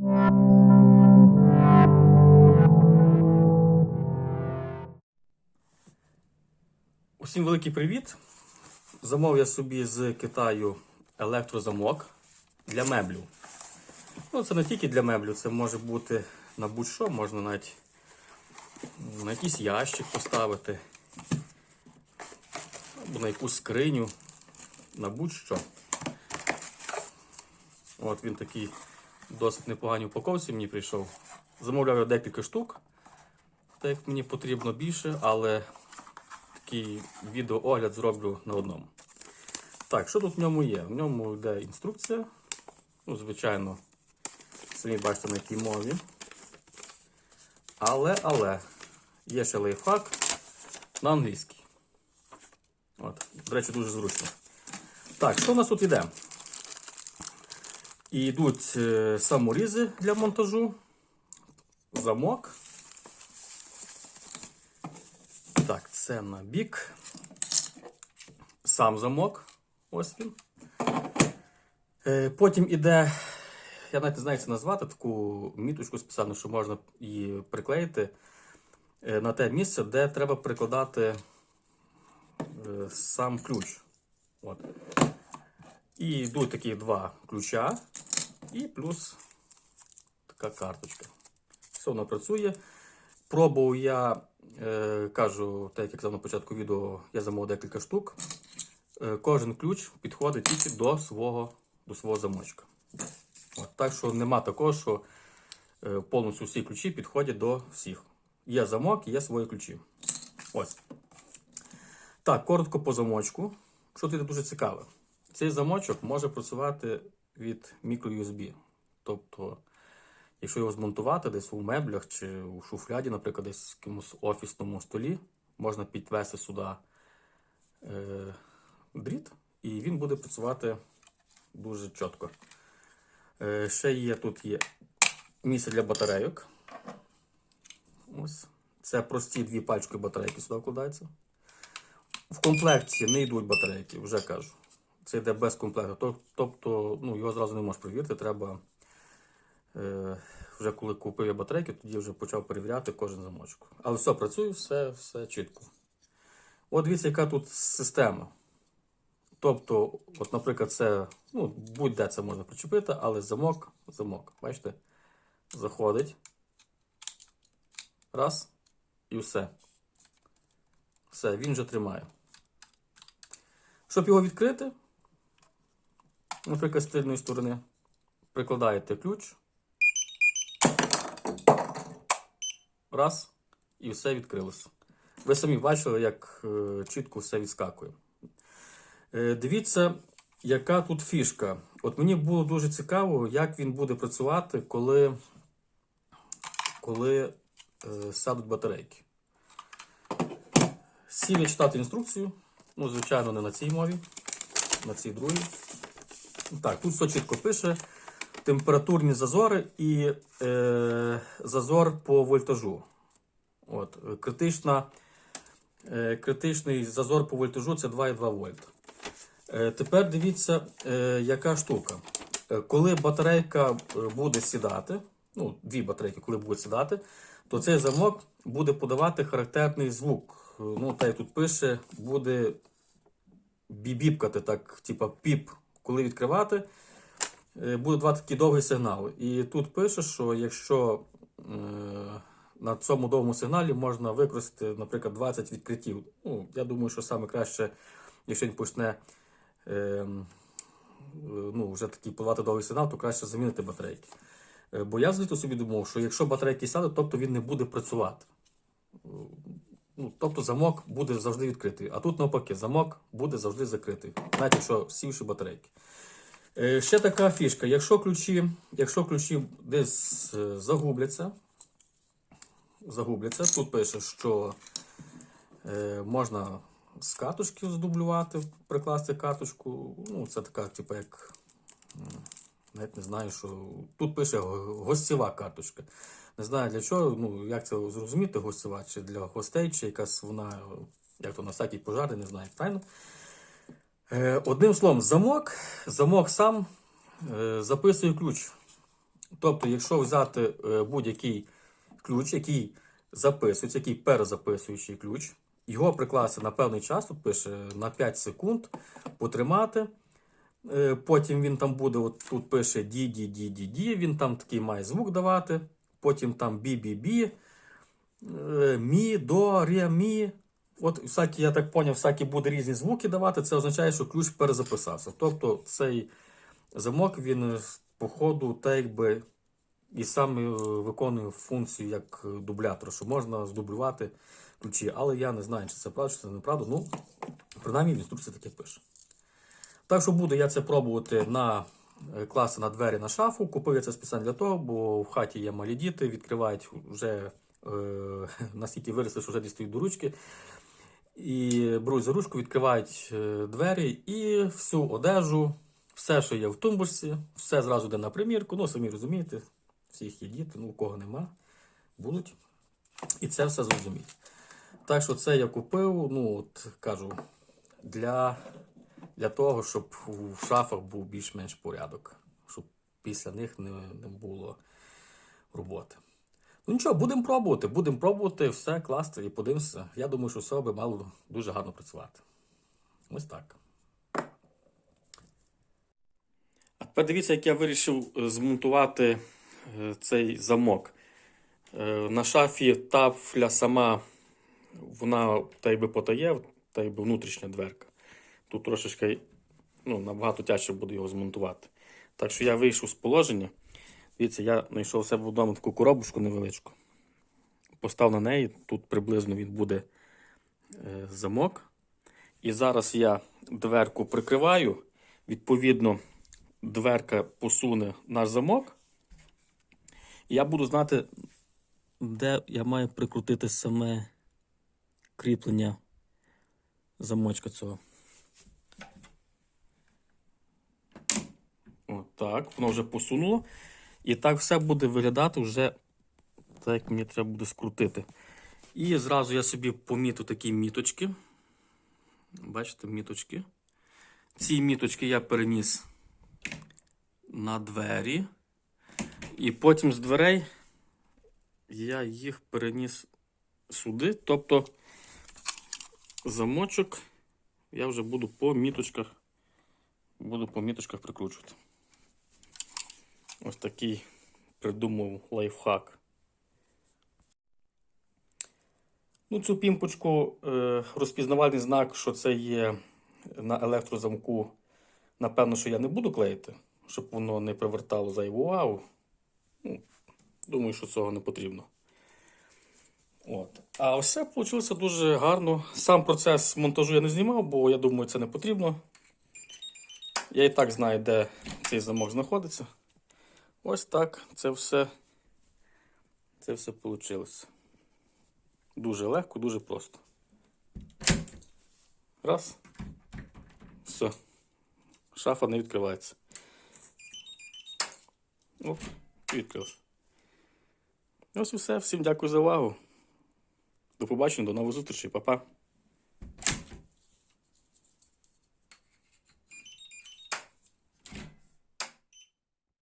Усім великий привіт! Замовив я собі з Китаю електрозамок для меблів. Ну, це не тільки для меблів, це може бути на будь-що, можна навіть на якийсь ящик поставити, або на якусь скриню, на будь-що. От він такий досить непоганій упаковці мені прийшов. Замовляв я декілька штук, так як мені потрібно більше, але такий відеоогляд зроблю на одному. Так, що тут в ньому є? В ньому йде інструкція. Ну, звичайно, самі бачите на якій мові. Але, але, є ще лайфхак на англійській. От, до речі, дуже зручно. Так, що у нас тут йде? І йдуть е, саморізи для монтажу, замок. Так, це на бік. Сам замок. Ось він. Е, Потім іде, я навіть не знаю, як це назвати, таку міточку спеціальну, що можна її приклеїти е, на те місце, де треба прикладати сам ключ. От. І йдуть такі два ключа, і плюс така карточка. Все воно працює. Пробував я, е, кажу, так як казав на початку відео, я замовив декілька штук. Е, кожен ключ підходить тільки до свого, до свого замочка. От, так що нема такого, що е, повністю всі ключі підходять до всіх. Є замок, є свої ключі. Ось. Так, коротко по замочку. Що тут дуже цікаве. Цей замочок може працювати від мікро-USB. Тобто, якщо його змонтувати десь у меблях чи у шуфляді, наприклад, десь в якомусь офісному столі, можна підвести сюди е, дріт, і він буде працювати дуже чітко. Е, ще є тут є місце для батарейок. Ось. Це прості дві пачки батарейки сюди вкладаються. В комплекті не йдуть батарейки, вже кажу. Це йде без комплекту. Тобто ну, його зразу не можеш перевірити. Треба, е, вже коли купив я батарейки, тоді вже почав перевіряти кожен замочок. Але все працює, все, все чітко. От дивіться, яка тут система. Тобто, от, наприклад, це, ну, будь-де це можна причепити, але замок, замок, бачите, заходить. Раз. І все. Все, він вже тримає. Щоб його відкрити, наприклад, з тильної сторони, прикладаєте ключ. Раз. І все відкрилося. Ви самі бачили, як е, чітко все відскакує. Е, Дивіться, яка тут фішка. От мені було дуже цікаво, як він буде працювати, коли, коли е, сядуть батарейки. Сів я читати інструкцію. Ну, звичайно, не на цій мові, на цій другій. Так, тут все чітко пише. Температурні зазори і е, зазор по вольтажу. От, критична, е, критичний зазор по вольтажу це 2,2 вольт. Е, тепер дивіться, е, яка штука. Е, коли батарейка е, буде сідати, ну, дві батарейки, коли будуть сідати, то цей замок буде подавати характерний звук. Е, Ну, так як тут пише, буде бібіпкати, так, типа піп, коли відкривати, е, буде два такі довгі сигнали. І тут пише, що якщо е, на цьому довгому сигналі можна використати, наприклад, 20 відкриттів. Ну, я думаю, що саме краще, якщо він почне е, ну, вже такий подавати довгий сигнал, то краще замінити батарейки. Е, Бо я звідти собі думав, що якщо батарейки сядуть, тобто він не буде працювати. Ну, тобто замок буде завжди відкритий. А тут навпаки, замок буде завжди закритий, навіть якщо сівши батарейки. Е, ще така фішка. Якщо ключі, якщо ключі десь е, загубляться, загубляться, тут пише, що е, можна з катушки здублювати, прикласти катушку. Ну, це така, типу, як. Навіть не знаю, що. Тут пише гостєва карточка. Не знаю для чого, ну як це зрозуміти, гостєва, чи для гостей, чи якась вона, як то на всякий пожар, не знаю, правильно? Е, одним словом, замок, замок сам е, записує ключ. Тобто, якщо взяти е, будь-який ключ, який записується, який перезаписуючий ключ, його прикласти на певний час, тут пише на 5 секунд, потримати. Е, Потім він там буде, от тут пише ді ді ді ді ді він там такий має звук давати. Потім там бі-бі-бі, е, мі, до, ре, мі. От всякі, я так поняв, всякі буде різні звуки давати. Це означає, що ключ перезаписався. Тобто цей замок він е, по ходу так якби і сам е, виконує функцію як дублятор, що можна здублювати ключі. Але я не знаю, чи це правда, чи це неправда. Ну, принаймні в інструкції таке пише. Так що буду я це пробувати на класи на двері на шафу. Купив я це спеціально для того, бо в хаті є малі діти, відкривають вже е, настільки виросли, що вже дістають до ручки. І беруть за ручку, відкривають е, двері і всю одежу, все, що є в тумбочці, все зразу йде на примірку. Ну, самі розумієте, всіх є діти, ну у кого нема, будуть. І це все зрозуміють. Так що це я купив, ну, от кажу, для, для того, щоб в шафах був більш-менш порядок, щоб після них не, не було роботи. Ну нічого, будемо пробувати, будемо пробувати все класти і подивимося. Я думаю, що все би мало дуже гарно працювати. Ось так. А тепер дивіться, як я вирішив е, змонтувати е, цей замок. Е, На шафі тафля сама, вона та й би потає, та й би внутрішня дверка. Тут трошечки ну, набагато тяжче буде його змонтувати. Так що я вийшов з положення. Дивіться, я знайшов себе вдома таку коробочку невеличку. Постав на неї, тут приблизно він буде е, замок. І зараз я дверку прикриваю. Відповідно, дверка посуне наш замок. І я буду знати, де я маю прикрутити саме кріплення замочка цього. Отак, воно вже посунуло. І так все буде виглядати вже так, як мені треба буде скрутити. І зразу я собі поміту такі міточки. Бачите, міточки. Ці міточки я переніс на двері. І потім з дверей я їх переніс сюди. Тобто замочок я вже буду по міточках, буду по міточках прикручувати. Ось такий придумав лайфхак. Ну, цю пімпочку е, розпізнавальний знак, що це є на електрозамку. Напевно, що я не буду клеїти, щоб воно не привертало зайву увагу. Ну, думаю, що цього не потрібно. От. А все вийшло дуже гарно. Сам процес монтажу я не знімав, бо я думаю, це не потрібно. Я і так знаю, де цей замок знаходиться. Ось так це все. Це все вийшло. Дуже легко, дуже просто. Раз. Все. Шафа не відкривається. Оп, відкрилась. Ось все. Всім дякую за увагу. До побачення, до нових зустрічей, Па-па.